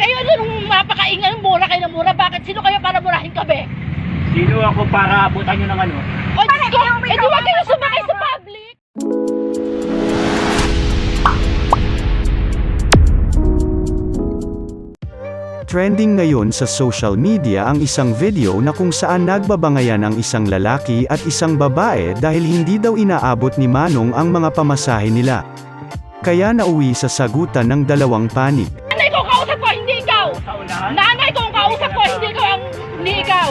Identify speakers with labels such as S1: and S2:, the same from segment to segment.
S1: kayo nung mapakaingay, mura kayo ng mura. Bakit? Sino kayo para murahin kami?
S2: Sino ako para abutan nyo ng ano?
S1: O, Diyos ko, eh di wag kayo sumakay sa public.
S3: Trending ngayon sa social media ang isang video na kung saan nagbabangayan ang isang lalaki at isang babae dahil hindi daw inaabot ni Manong ang mga pamasahe nila. Kaya nauwi sa sagutan ng dalawang panig.
S1: Nanay ko ang kausap ko, hindi ikaw ang hindi ikaw.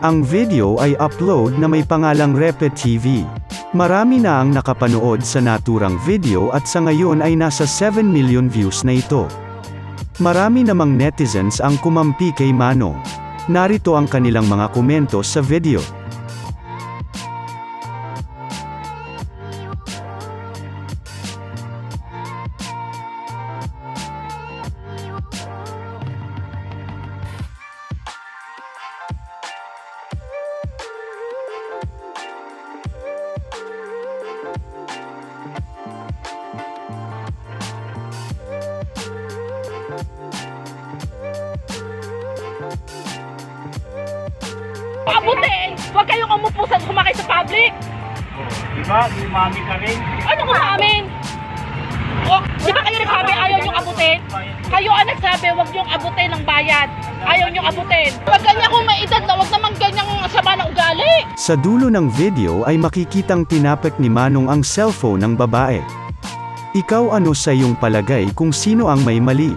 S1: Ang
S3: video ay upload na may pangalang Repet TV. Marami na ang nakapanood sa naturang video at sa ngayon ay nasa 7 million views na ito. Marami namang netizens ang kumampi kay Manong. Narito ang kanilang mga komento sa video.
S1: Pabutin! Huwag kayong umupusan kumakay sa public.
S2: Oh, diba? May mami ka rin.
S1: Ano kung amin? O, di ba kayo nagsabi ayaw niyong abutin? Kayo ang nagsabi huwag niyong abutin ng bayad. Ayaw niyong abutin. Pag ganyan kung may edad na, huwag naman
S3: sa dulo ng video ay makikitang tinapik ni Manong ang cellphone ng babae. Ikaw ano sa iyong palagay kung sino ang may mali?